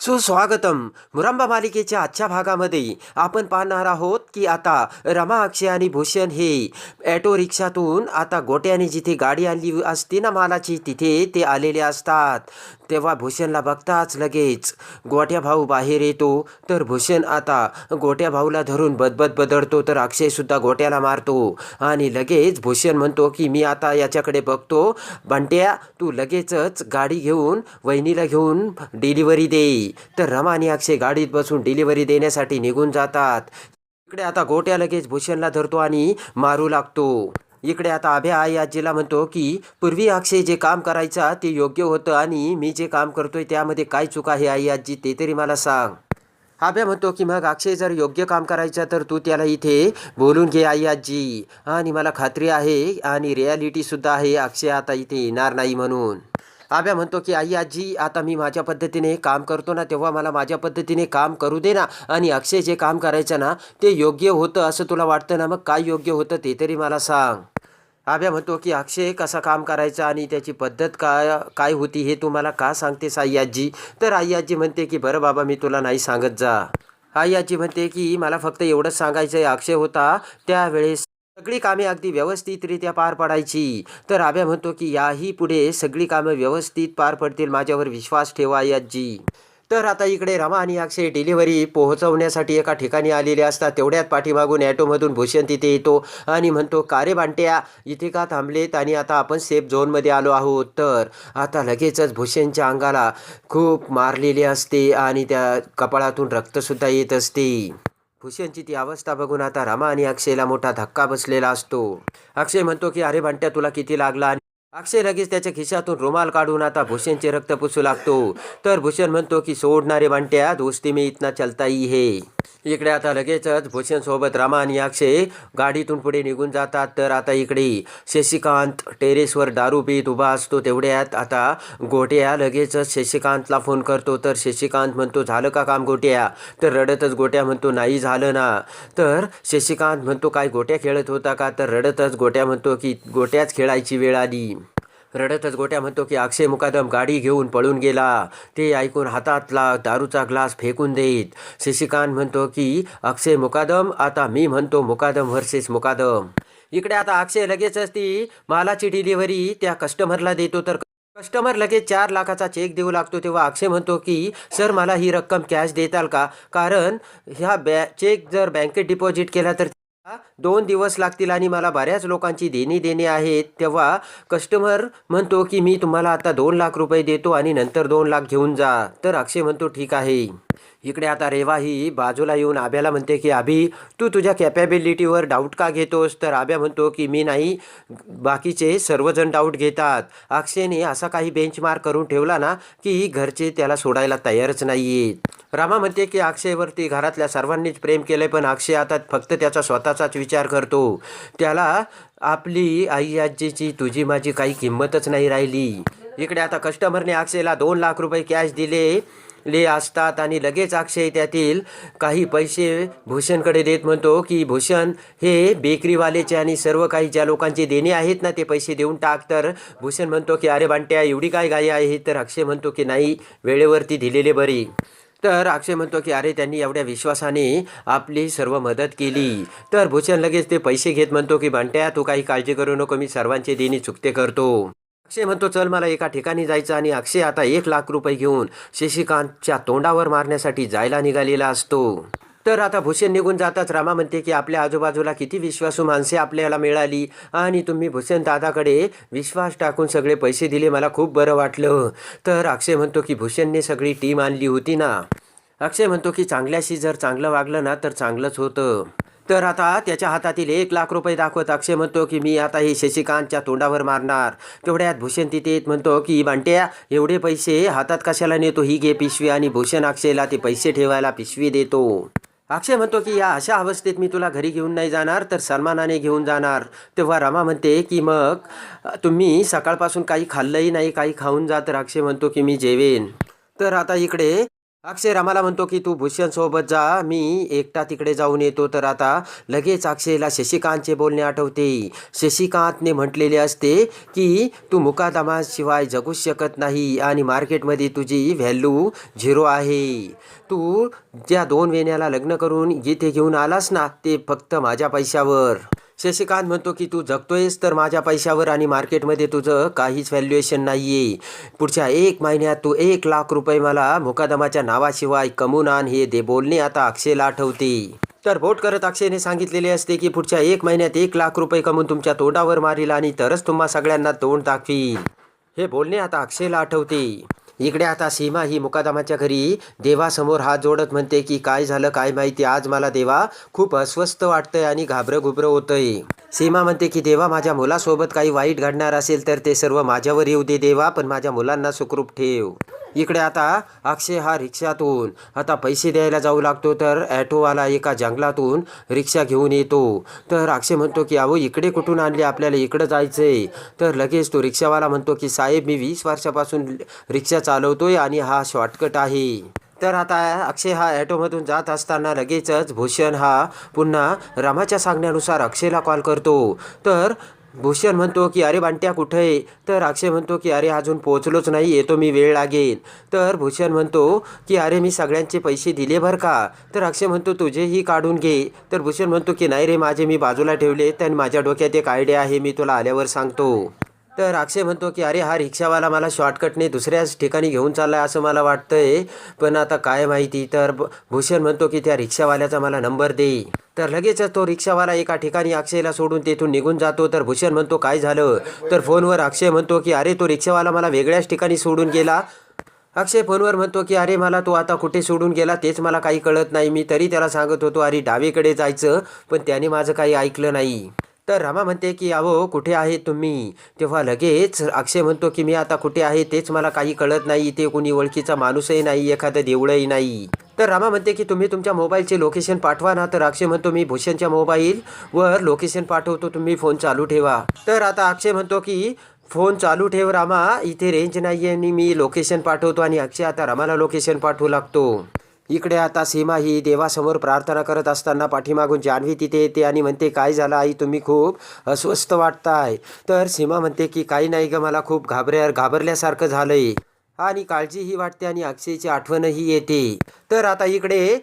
सुस्वागतम. मुरंबा मालिकेच्या आजच्या भागामध्ये आपण पाहणार आहोत की आता रमा अक्षय आणि भूषण हे ॲटो रिक्षातून आता गोट्याने जिथे गाडी आणली असते ना मालाची तिथे ते आलेले असतात. तेव्हा भूषणला बघताच लगेच गोट्या भाऊ बाहेर येतो तर भूषण आता गोट्या भाऊला धरून बदबद बदडतो तर अक्षयसुद्धा गोट्याला मारतो. आणि लगेच भूषण म्हणतो की मी आता याच्याकडे बघतो. बंट्या तू लगेचच गाडी घेऊन वहिनीला घेऊन डिलिव्हरी दे. तर रमा आणि अक्षय गाडीत बसून डिलिव्हरी देण्यासाठी निघून जातात. इकडे आता गोट्या लगेच भूषणला धरतो आणि मारू लागतो. इकडे आता अभ्या आई आजीला म्हणतो की पूर्वी अक्षय जे काम करायचा ते योग्य होतं आणि मी जे काम करतोय त्यामध्ये काय चूक आहे आई आजी ते तरी मला सांग. अभ्या म्हणतो की मग अक्षय जर योग्य काम करायचं तर तू त्याला इथे बोलून घे आई आजी. आणि मला खात्री आहे आणि रियालिटीसुद्धा आहे अक्षय आता इथे येणार नाही म्हणून. आभ्या म्हणतो की आई आजी आता मी माझ्या पद्धतीने काम करतो ना तेव्हा मला माझ्या पद्धतीने काम करू दे ना आणि अक्षय जे काम करायचं ना ते योग्य होतं असं तुला वाटतं ना मग काय योग्य होतं ते तरी मला सांग. आभ्या म्हणतो की अक्षय कसा काम करायचा आणि त्याची पद्धत काय काय होती हे तू मला का सांगतेस आई आजी? तर आई आजी म्हणते की बरं बाबा मी तुला नाही सांगत जा. आई आजी म्हणते की मला फक्त एवढंच सांगायचं आहे अक्षय होता त्यावेळेस सगळी कामे अगदी व्यवस्थितरित्या पार पडायची. तर आभ्या म्हणतो की याही पुढे सगळी कामं व्यवस्थित पार पडतील माझ्यावर विश्वास ठेवा आई आजी. तर आता इकडे रमा आणि अक्षय डिलिव्हरी पोहोचवण्यासाठी एका ठिकाणी आलेले असतात. तेवढ्यात पाठीमागून ॲटोमधून भूषण तिथे येतो आणि म्हणतो कारे बांट्या इथे का थांबलेत आणि आता आपण सेफ झोनमध्ये आलो आहोत. तर आता लगेचच भूषणच्या अंगाला खूप मारलेले असते आणि त्या कपाळातून रक्तसुद्धा येत असते. भूषणची ती अवस्था बघून आता रमा आणि अक्षयला मोठा धक्का बसलेला असतो. अक्षय म्हणतो की अरे बांट्या तुला किती लागला आणि अक्षय लगेच त्याच्या खिशातून रुमाल काढून आता भूषणचे रक्त पुसू लागतो. तर भूषण म्हणतो की सोडणारे बंट्या दोस्ती मी इतना चलता ही. इकडे आता लगेचच भूषण सोबत आणि अक्षय गाडीतून पुढे निघून जातात. तर आता इकडे शशिकांत टेरेसवर दारू पीत उभा असतो तेवढ्यात आता गोट्या लगेचच शशिकांतला फोन करतो. तर शशिकांत म्हणतो झालं का काम गोट्या? तर रडतच गोट्या म्हणतो नाही झालं ना. तर शशिकांत म्हणतो काय गोट्या खेळत होता का? तर रडतच गोट्या म्हणतो की गोट्याच खेळायची वेळ आली. रडतच गोट्या म्हणतो की अक्षय मुकादम गाडी घेऊन पळून गेला. ते ऐकून हातातला दारूचा ग्लास फेकून देत शशिकांत म्हणतो की अक्षय मुकादम आता मी म्हणतो मुकादम व्हर्सेस मुकादम. इकडे आता अक्षय लगेचच ती मालाची डिलिव्हरी त्या कस्टमरला देतो. तर कस्टमर लगेच चार लाखाचा चेक देऊ लागतो. तेव्हा अक्षय म्हणतो की सर मला ही रक्कम कॅश देताल का? कारण ह्या बॅ चेक जर बँकेत डिपॉझिट केला तर दोन दिवस लागतील आणि मला बऱ्याच लोकांची देणी देणे आहेत. तेव्हा कस्टमर म्हणतो की मी तुम्हाला आता दोन लाख रुपये देतो आणि नंतर दोन लाख घेऊन जा. तर अक्षय म्हणतो ठीक आहे. इकडे आता रेवा ही बाजूला येऊन आभ्याला म्हणते की आभी तू तुझ्या कॅपॅबिलिटीवर डाऊट का घेतोस? तर आभ्या म्हणतो की मी नाही बाकीचे सर्वजण डाऊट घेतात. अक्षयने असा काही बेंचमार्क करून ठेवला ना की घरचे त्याला सोडायला तयारच नाही आहेत रामा म्हणते की अक्षयवरती घरातल्या सर्वांनीच प्रेम केले पण अक्षय आता फक्त त्याचा स्वतःचाच विचार करतो. त्याला आपली आई आजीची तुझी माझी काही किंमतच नाही राहिली. इकडे आता कस्टमरने अक्षयला दोन लाख रुपये कॅश दिले. ले असतात आणि लगेच अक्षय त्यातील काही पैसे भूषणकडे देत म्हणतो की भूषण हे बेकरीवालेचे आणि सर्व काही ज्या लोकांचे देणे आहेत ना ते पैसे देऊन टाक. तर भूषण म्हणतो की अरे बांट्या एवढी काय गाय आहे? तर अक्षय म्हणतो की नाही वेळेवरती दिलेले बरे. तर अक्षय म्हणतो की अरे त्यांनी एवढ्या विश्वासाने आपली सर्व मदत केली. तर भूषण लगेच ते पैसे घेत म्हणतो की बंट्या तू काही काळजी करू नको मी सर्वांचे देणी चुकते करतो. अक्षय म्हणतो चल मला एका ठिकाणी जायचं आणि अक्षय आता एक लाख रुपये घेऊन शशिकांतच्या तोंडावर मारण्यासाठी जायला निघालेला असतो. तर आता भूषण निघून जाताच रामा म्हणते की आपल्या आजूबाजूला किती विश्वासू माणसे आपल्याला मिळाली. आणि तुम्ही भूषण दादाकडे विश्वास टाकून सगळे पैसे दिले मला खूप बरं वाटलं. तर अक्षय म्हणतो की भूषणने सगळी टीम आणली होती ना? अक्षय म्हणतो की चांगल्याशी जर चांगलं वागलं ना तर चांगलंच होतं. तर आता त्याच्या हातातील एक लाख रुपये दाखवत अक्षय म्हणतो की मी आता हे शशिकांतच्या तोंडावर मारणार. तेवढ्यात भूषण तिथे येत म्हणतो की बांट्या एवढे पैसे हातात कशाला नेतो ही घे पिशवी? आणि भूषण अक्षयला ते पैसे ठेवायला पिशवी देतो. अक्षय म्हणतो की या अशा अवस्थेत मी तुला घरी घेऊन नाही जाणार तर सन्मानाने घेऊन जाणार. तेव्हा रमा म्हणते की मग तुम्ही सकाळपासून काही खाल्लंही नाही काही खाऊन जा. तर अक्षय म्हणतो की मी जेवेन. तर आता इकडे अक्षय रामाला म्हणतो की तू भूषणसोबत जा मी एकटा तिकडे जाऊन येतो. तर आता लगेच अक्षयला शशिकांतचे बोलणे आठवते. शशिकांतने म्हटलेले असते की तू मुकादमाशिवाय जगूच शकत नाही आणि मार्केटमध्ये तुझी व्हॅल्यू झिरो आहे. तू ज्या दोन वेण्याला लग्न करून जिथे घेऊन आलास ना ते फक्त माझ्या पैशावर. शशिकांत म्हणतो की तू जगतोयस तर माझ्या पैशावर आणि मार्केटमध्ये तुझं काहीच व्हॅल्युएशन नाही आहे पुढच्या एक महिन्यात तू एक लाख रुपये मला मुकादमाच्या नावाशिवाय कमवून आण हे दे बोलणे आता अक्षयला आठवते. तर बोट करत अक्षयने सांगितलेले असते की पुढच्या एक महिन्यात एक लाख रुपये कमवून तुमच्या तोंडावर मारील आणि तरच तुम्हा सगळ्यांना तोंड दाखवील. हे बोलणे आता अक्षयला आठवते. इकडे आता सीमा ही मुकादमाच्या घरी देवासमोर हात जोडत म्हणते की काय झालं काय माहिती? आज मला देवा खूप अस्वस्थ वाटतंय आणि घाबरं घुबरं होतंय. सीमा म्हणते की देवा माझ्या मुलासोबत काही वाईट घडणार असेल तर ते सर्व माझ्यावर येऊ दे देवा पण माझ्या मुलांना सुखरूप ठेव. इकडे आता अक्षय हा रिक्षातून. आता पैसे द्यायला जाऊ लागतो तर ॲटोवाला एका जंगलातून रिक्षा घेऊन येतो. तर अक्षय म्हणतो की अहो इकडे कुठून आणली आपल्याला? इकडं जायचं आहे तर लगेच तो रिक्षावाला म्हणतो की साहेब मी वीस वर्षापासून रिक्षा चालवतोय आणि हा शॉर्टकट आहे. तर आता अक्षय हा ॲटोमधून जात असताना लगेचच भूषण हा पुन्हा रामाच्या सांगण्यानुसार अक्षयला कॉल करतो. तर भूषण म्हणतो की अरे बांट्या कुठं आहे? तर अक्षय म्हणतो की अरे अजून पोहोचलोच नाही येतो मी वेळ लागेल. तर भूषण म्हणतो की अरे मी सगळ्यांचे पैसे दिले बरं का? तर अक्षय म्हणतो तुझेही काढून घे. तर भूषण म्हणतो की नाही रे माझे मी बाजूला ठेवले तर माझ्या डोक्यात एक आयडिया आहे मी तुला आल्यावर सांगतो. तर अक्षय म्हणतो की अरे हा रिक्षावाला मला शॉर्टकटने दुसऱ्याच ठिकाणी घेऊन चाललाय असं मला वाटतंय. पण आता काय माहिती? तर भूषण म्हणतो की त्या रिक्षावाल्याचा मला नंबर दे. तर लगेचच तो रिक्षावाला एका ठिकाणी अक्षयला सोडून तेथून निघून जातो. तर भूषण म्हणतो काय झालं? तर फोनवर अक्षय म्हणतो की अरे तो रिक्षावाला मला वेगळ्याच ठिकाणी सोडून गेला. अक्षय फोनवर म्हणतो की अरे मला तो आता कुठे सोडून गेला तेच मला काही कळत नाही. मी तरी त्याला सांगत होतो अरे डावीकडे जायचं. पण त्याने माझं काही ऐकलं नाही. तर रमा म्हणते की अहो कुठे आहे तुम्ही? तेव्हा लगेच अक्षय म्हणतो की मी आता कुठे आहे तेच मला काही कळत नाही. इथे कोणी ओळखीचा माणूसही नाही एखादं देवळंही नाही. तर रामा म्हणते की तुम्ही तुमच्या मोबाईलचे लोकेशन पाठवा ना. तर अक्षय म्हणतो मी भूषणच्या मोबाईलवर लोकेशन पाठवतो. तुम्ही फोन चालू ठेवा. तर आता अक्षय म्हणतो की फोन चालू ठेव रामा. इथे रेंज नाही आहे आणि मी लोकेशन पाठवतो आणि अक्षय आता रामाला लोकेशन पाठवू लागतो. इकडे आता सीमा ही देवासमोर प्रार्थना करत असताना पाठीमागून जान्हवी तिथे येते आणि म्हणते काय झालं आई तुम्ही खूप अस्वस्थ वाटताय. तर सीमा म्हणते की काही नाही ग मला खूप घाबऱ्या घाबरल्यासारखं झालंय. आणि काळजीही वाटते आणि अक्षयची आठवणही येते. तर आता इकडे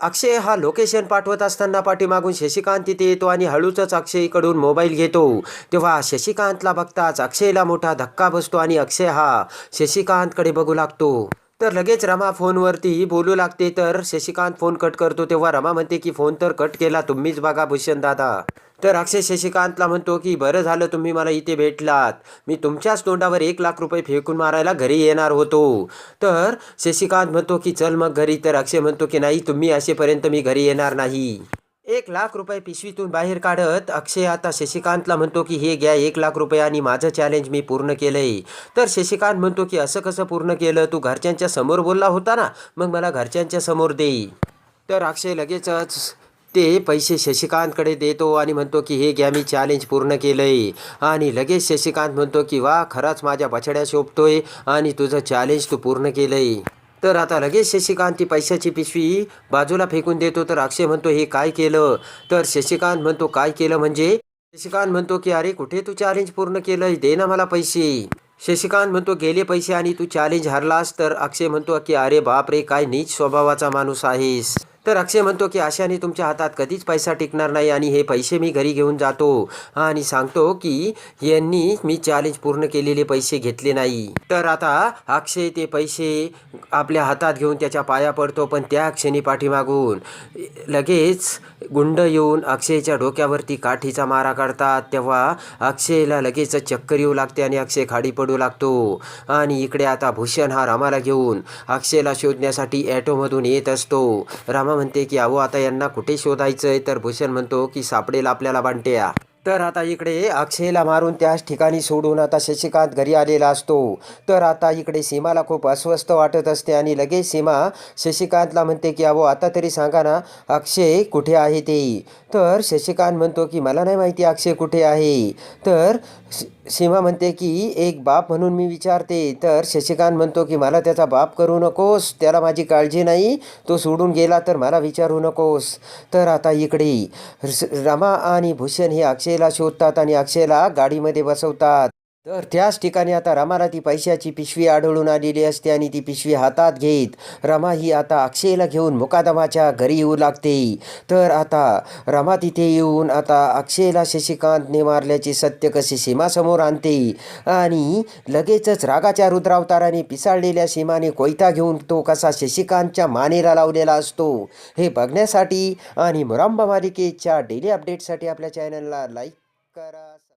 अक्षय हा लोकेशन पाठवत असताना पाठीमागून शशिकांत तिथे येतो आणि हळूचच अक्षयकडून मोबाईल घेतो. तेव्हा शशिकांतला बघताच अक्षयला मोठा धक्का बसतो आणि अक्षय हा शशिकांतकडे बघू लागतो. तर लगेच रमा फोनवरती बोलू लागते. तर शशिकांत फोन कट करतो. तेव्हा रमा म्हणते की फोन तर कट केला. तुम्हीच बघा भूषण दादा तर अक्षय शशिकांतला म्हणतो की बरं झालं तुम्ही मला इथे भेटलात. मी तुमच्याच तोंडावर एक लाख रुपये फेकून मारायला घरी येणार होतो. तर शशिकांत म्हणतो की चल मग घरी. तर अक्षय म्हणतो की नाही तुम्ही असेपर्यंत मी घरी येणार नाही. एक लाख रुपये पिशवीतून बाहेर काढत अक्षय आता शशिकांतला म्हणतो की हे घ्या एक लाख रुपये आणि माझं चॅलेंज मी पूर्ण केलंय. तर शशिकांत म्हणतो की असं कसं पूर्ण केलं? तू घरच्यांच्या समोर बोलला होता ना? मग मला घरच्यांच्या समोर दे. तर अक्षय लगेचच ते पैसे शशिकांतकडे देतो आणि म्हणतो की हे घ्या मी चॅलेंज पूर्ण केलंय. आणि लगेच शशिकांत म्हणतो की वा खरंच माझ्या बछड्या शोभतोय आणि तुझं चॅलेंज तू पूर्ण केलंय. तर आता लगेच शशिकांत ती पैशाची पिशवी बाजूला फेकून देतो. तर अक्षय म्हणतो हे काय केलं? तर शशिकांत म्हणतो काय केलं म्हणजे? शशिकांत म्हणतो की अरे कुठे तू चॅलेंज पूर्ण केलंय? दे ना मला पैसे. शशिकांत म्हणतो गेले पैसे आणि तू चॅलेंज हरलास. तर अक्षय म्हणतो की अरे बाप रे काय नीच स्वभावाचा माणूस आहेस. तर अक्षय म्हणतो की अशाने तुमच्या हातात कधीच पैसा टिकणार नाही आणि हे पैसे मी घरी घेऊन जातो. आणि सांगतो की यांनी मी चॅलेंज पूर्ण केलेले पैसे घेतले नाही. तर आता अक्षय ते पैसे आपल्या हातात घेऊन त्याच्या पाया पडतो पण त्या क्षणी पाठीमागून लगेच गुंड येऊन अक्षयच्या डोक्यावरती काठीचा मारा काढतात. तेव्हा अक्षयला लगेच चक्कर येऊ लागते आणि अक्षय खाडी पडू लागतो. आणि इकडे आता भूषण हा रामाला घेऊन अक्षयला शोधण्यासाठी ॲटोमधून येत असतो. रामा म्हणते की अहो आता यांना कुठे शोधायचंय? तर भूषण म्हणतो की सापडेल आपल्याला बांट्या. तर आता इकडे अक्षयला मारून त्याच ठिकाणी सोडून आता शशिकांत घरी आलेला असतो. तर आता इकडे सीमाला खूप अस्वस्थ वाटत असते आणि लगेच सीमा शशिकांतला म्हणते की अहो आता तरी सांगा ना अक्षय कुठे आहे ते? तर शशिकांत म्हणतो की मला नाही माहिती अक्षय कुठे आहे. तर श- सीमा म्हणते की एक बाप म्हणून मी विचारते तर शशिकांत म्हणतो की मला त्याचा बाप करू नकोस त्याला माझी काळजी नाही तो सोडून गेला तर मला विचारू नकोस. तर आता इकडे रमा आणि भूषण हे अक्षयला शोधतात आणि अक्षयला गाडीमध्ये बसवतात. तर त्याच ठिकाणी आता रमाला ती पैशाची पिशवी आढळून आलेली असते आणि ती पिशवी हातात घेत रमा ही आता अक्षयला घेऊन मुकादमाच्या घरी येऊ लागते. तर आता रमा तिथे येऊन आता अक्षयला शशिकांतने मारल्याचे सत्य कसे सीमासमोर आणते? आणि लगेचच रागाच्या रुद्रावताराने पिसाळलेल्या सीमाने कोयता घेऊन तो कसा शशिकांतच्या मानेला लावलेला असतो? हे बघण्यासाठी आणि मुरांबा मालिकेच्या डेली अपडेटसाठी आपल्या चॅनलला लाईक करा.